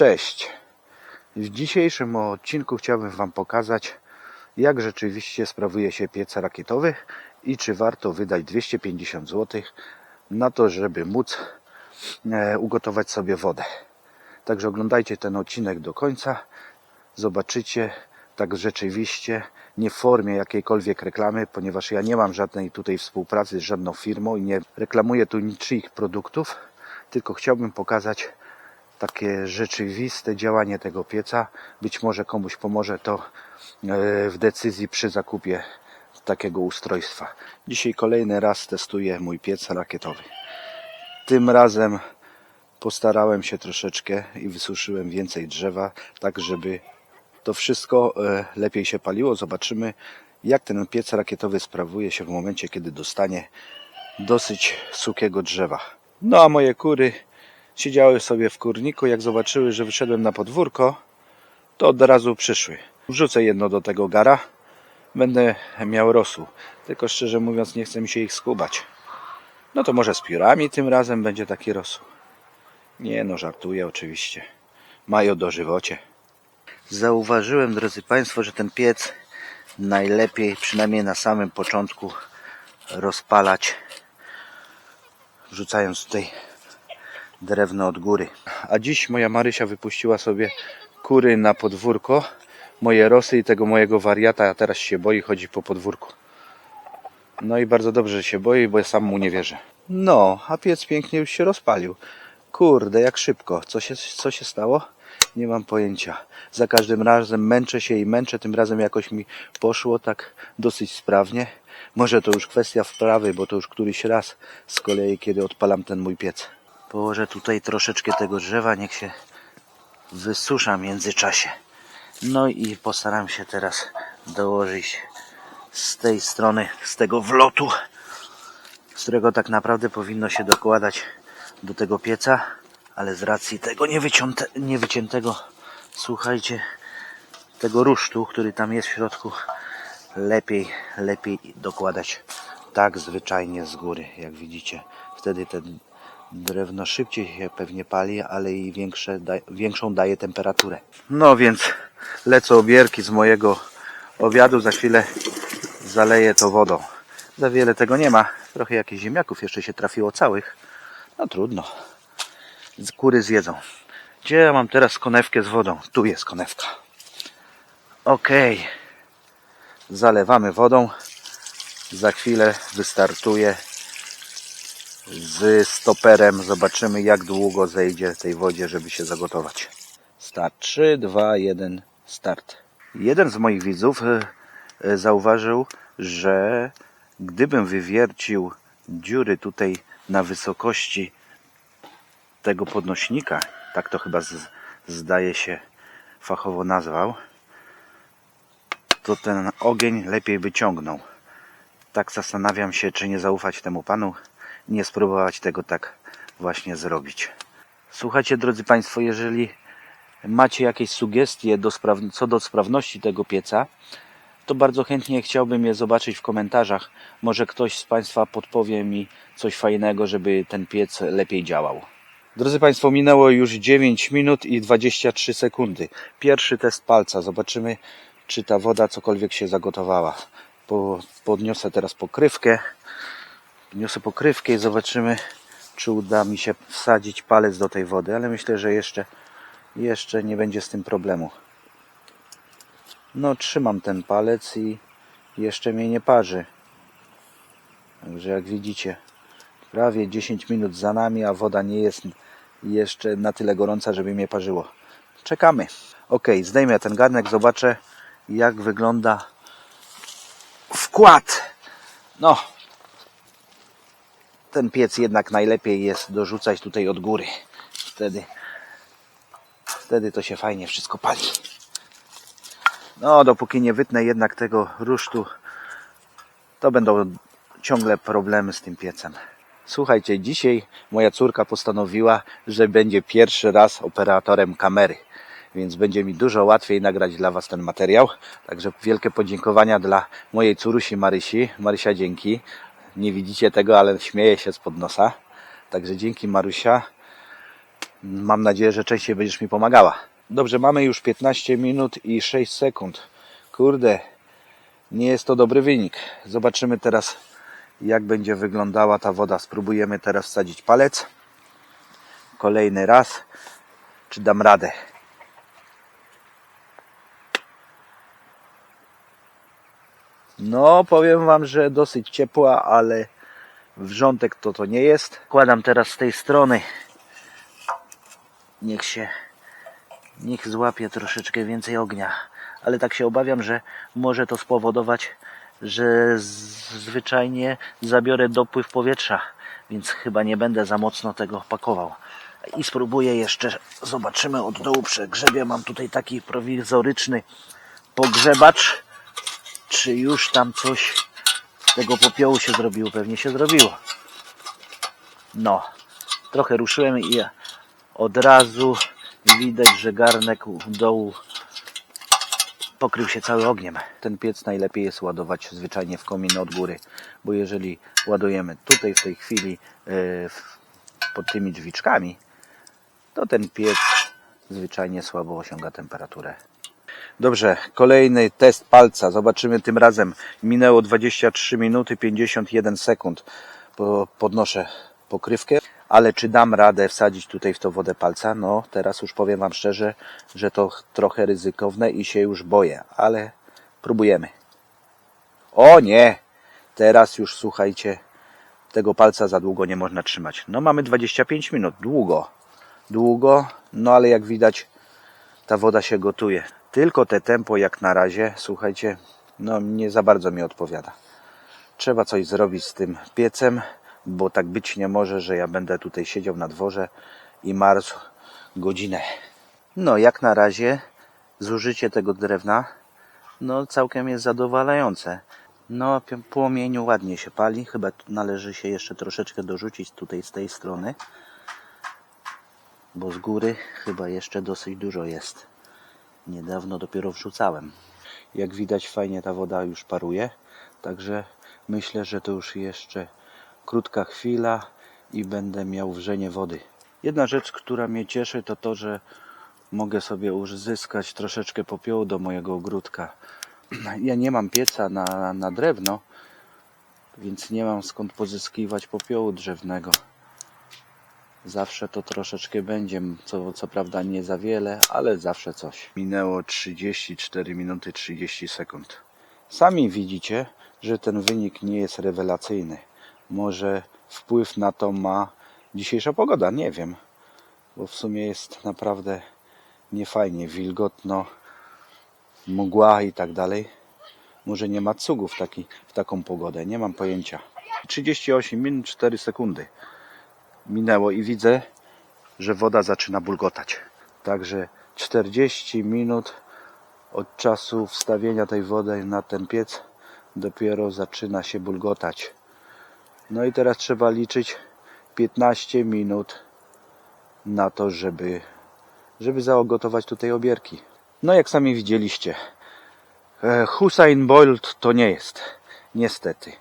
Cześć! W dzisiejszym odcinku chciałbym Wam pokazać, jak rzeczywiście sprawuje się piec rakietowy i czy warto wydać 250 zł na to, żeby móc e, ugotować sobie wodę. Także oglądajcie ten odcinek do końca. Zobaczycie tak rzeczywiście, nie w formie jakiejkolwiek reklamy, ponieważ ja nie mam żadnej tutaj współpracy z żadną firmą i nie reklamuję tu niczyich produktów, tylko chciałbym pokazać takie rzeczywiste działanie tego pieca. Być może komuś pomoże to e, w decyzji przy zakupie takiego ustrojstwa. Dzisiaj kolejny raz testuję mój piec rakietowy. Tym razem postarałem się troszeczkę i wysuszyłem więcej drzewa, tak żeby to wszystko e, lepiej się paliło. Zobaczymy, jak ten piec rakietowy sprawuje się w momencie, kiedy dostanie dosyć sukiego drzewa. No a moje kury siedziały sobie w kurniku. Jak zobaczyły, że wyszedłem na podwórko, to od razu przyszły. Wrzucę jedno do tego gara. Będę miał rosół. Tylko szczerze mówiąc, nie chce mi się ich skubać. No to może z piórami tym razem będzie taki rosół. Nie no, żartuję oczywiście. Mają dożywocie. Zauważyłem, drodzy Państwo, że ten piec najlepiej, przynajmniej na samym początku, rozpalać wrzucając tutaj drewno od góry. A dziś moja Marysia wypuściła sobie kury na podwórko, moje rosy i tego mojego wariata, a teraz się boi, chodzi po podwórku. No i bardzo dobrze że się boi, bo ja sam mu nie wierzę. No, a piec pięknie już się rozpalił. Kurde, jak szybko. Co się, co się stało? Nie mam pojęcia. Za każdym razem męczę się i męczę, tym razem jakoś mi poszło tak dosyć sprawnie. Może to już kwestia wprawy, bo to już któryś raz z kolei, kiedy odpalam ten mój piec. Położę tutaj troszeczkę tego drzewa, niech się wysusza w międzyczasie. No i postaram się teraz dołożyć z tej strony, z tego wlotu, z którego tak naprawdę powinno się dokładać do tego pieca, ale z racji tego niewycięte, niewyciętego, słuchajcie, tego rusztu, który tam jest w środku, lepiej, lepiej dokładać tak zwyczajnie z góry, jak widzicie. Wtedy ten drewno szybciej się pewnie pali, ale i większe, da, większą daje temperaturę. No więc lecą obierki z mojego obiadu, za chwilę zaleję to wodą. Za wiele tego nie ma, trochę jakichś ziemniaków jeszcze się trafiło całych. No trudno, kury zjedzą. Gdzie ja mam teraz konewkę z wodą? Tu jest konewka. Okej. Zalewamy wodą. Za chwilę wystartuje z stoperem. Zobaczymy jak długo zejdzie tej wodzie, żeby się zagotować. Start 3, 2, 1, start. Jeden z moich widzów e, e, zauważył, że gdybym wywiercił dziury tutaj na wysokości tego podnośnika, tak to chyba z, zdaje się fachowo nazwał, to ten ogień lepiej wyciągnął. Tak zastanawiam się, czy nie zaufać temu panu, nie spróbować tego tak właśnie zrobić. Słuchajcie, drodzy Państwo, jeżeli macie jakieś sugestie do co do sprawności tego pieca, to bardzo chętnie chciałbym je zobaczyć w komentarzach. Może ktoś z Państwa podpowie mi coś fajnego, żeby ten piec lepiej działał. Drodzy Państwo, minęło już 9 minut i 23 sekundy. Pierwszy test palca. Zobaczymy, czy ta woda cokolwiek się zagotowała. Po, podniosę teraz pokrywkę. Podniosę pokrywkę i zobaczymy, czy uda mi się wsadzić palec do tej wody, ale myślę, że jeszcze, jeszcze nie będzie z tym problemu. No, trzymam ten palec i jeszcze mnie nie parzy. Także jak widzicie, prawie 10 minut za nami, a woda nie jest jeszcze na tyle gorąca, żeby mnie parzyło. Czekamy. Ok, zdejmę ten garnek, zobaczę jak wygląda wkład. No, ten piec jednak najlepiej jest dorzucać tutaj od góry. Wtedy, wtedy to się fajnie wszystko pali. No, dopóki nie wytnę jednak tego rusztu, to będą ciągle problemy z tym piecem. Słuchajcie, dzisiaj moja córka postanowiła, że będzie pierwszy raz operatorem kamery, więc będzie mi dużo łatwiej nagrać dla Was ten materiał. Także wielkie podziękowania dla mojej córusi Marysi. Marysia, dzięki. Nie widzicie tego, ale śmieję się spod nosa. Także dzięki Marusia. Mam nadzieję, że częściej będziesz mi pomagała. Dobrze, mamy już 15 minut i 6 sekund. Kurde, nie jest to dobry wynik. Zobaczymy teraz, jak będzie wyglądała ta woda. Spróbujemy teraz wsadzić palec. Kolejny raz. Czy dam radę? No, powiem Wam, że dosyć ciepła, ale wrzątek to to nie jest. Kładam teraz z tej strony. Niech się, niech złapie troszeczkę więcej ognia. Ale tak się obawiam, że może to spowodować, że zwyczajnie zabiorę dopływ powietrza, więc chyba nie będę za mocno tego pakował. I spróbuję jeszcze, zobaczymy od dołu przegrzebie. Mam tutaj taki prowizoryczny pogrzebacz. Czy już tam coś z tego popiołu się zrobiło? Pewnie się zrobiło. No, trochę ruszyłem i od razu widać, że garnek u dołu pokrył się cały ogniem. Ten piec najlepiej jest ładować zwyczajnie w komin od góry, bo jeżeli ładujemy tutaj w tej chwili w- pod tymi drzwiczkami, to ten piec zwyczajnie słabo osiąga temperaturę. Dobrze, kolejny test palca. Zobaczymy tym razem. Minęło 23 minuty 51 sekund. Po- Podnoszę pokrywkę, ale czy dam radę wsadzić tutaj w to wodę palca? No, teraz już powiem Wam szczerze, że to ch- trochę ryzykowne i się już boję, ale próbujemy. O nie! Teraz już słuchajcie, tego palca za długo nie można trzymać. No, mamy 25 minut, długo. Długo, no ale jak widać, ta woda się gotuje. Tylko te tempo jak na razie, słuchajcie, no nie za bardzo mi odpowiada. Trzeba coś zrobić z tym piecem, bo tak być nie może, że ja będę tutaj siedział na dworze i marzł godzinę. No jak na razie zużycie tego drewna no całkiem jest zadowalające. No płomieniu ładnie się pali, chyba należy się jeszcze troszeczkę dorzucić tutaj z tej strony, bo z góry chyba jeszcze dosyć dużo jest. Niedawno dopiero wrzucałem. Jak widać fajnie ta woda już paruje, także myślę, że to już jeszcze krótka chwila i będę miał wrzenie wody. Jedna rzecz, która mnie cieszy, to to, że mogę sobie uzyskać troszeczkę popiołu do mojego ogródka. Ja nie mam pieca na, na drewno, więc nie mam skąd pozyskiwać popiołu drzewnego. Zawsze to troszeczkę będzie, co, co prawda nie za wiele, ale zawsze coś. Minęło 34 minuty 30 sekund. Sami widzicie, że ten wynik nie jest rewelacyjny. Może wpływ na to ma dzisiejsza pogoda, nie wiem. Bo w sumie jest naprawdę niefajnie, wilgotno, mgła i tak dalej. Może nie ma cugów taki, w taką pogodę, nie mam pojęcia. 38 minut 4 sekundy minęło i widzę, że woda zaczyna bulgotać. Także 40 minut od czasu wstawienia tej wody na ten piec dopiero zaczyna się bulgotać. No i teraz trzeba liczyć 15 minut na to, żeby, żeby zagotować tutaj obierki. No jak sami widzieliście, e, Hussein Bolt to nie jest, niestety.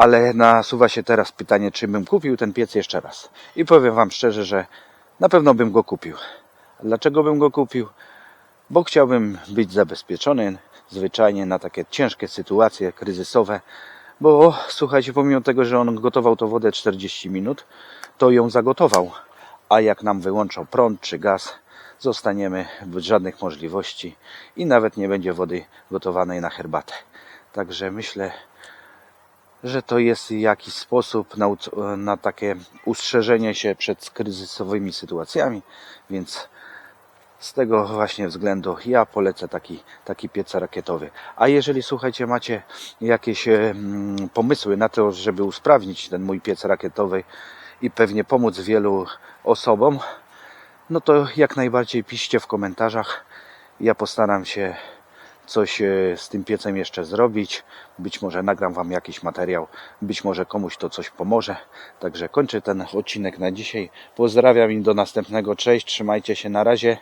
Ale nasuwa się teraz pytanie, czy bym kupił ten piec jeszcze raz. I powiem Wam szczerze, że na pewno bym go kupił. Dlaczego bym go kupił? Bo chciałbym być zabezpieczony zwyczajnie na takie ciężkie sytuacje kryzysowe. Bo słuchajcie, pomimo tego, że on gotował tą wodę 40 minut, to ją zagotował. A jak nam wyłączą prąd czy gaz, zostaniemy bez żadnych możliwości i nawet nie będzie wody gotowanej na herbatę. Także myślę, że to jest jakiś sposób na, na takie ustrzeżenie się przed kryzysowymi sytuacjami, więc z tego właśnie względu ja polecę taki, taki piec rakietowy. A jeżeli słuchajcie, macie jakieś pomysły na to, żeby usprawnić ten mój piec rakietowy i pewnie pomóc wielu osobom, no to jak najbardziej piszcie w komentarzach. Ja postaram się coś e, z tym piecem jeszcze zrobić. Być może nagram Wam jakiś materiał, być może komuś to coś pomoże. Także kończę ten odcinek na dzisiaj. Pozdrawiam i do następnego. Cześć, trzymajcie się na razie.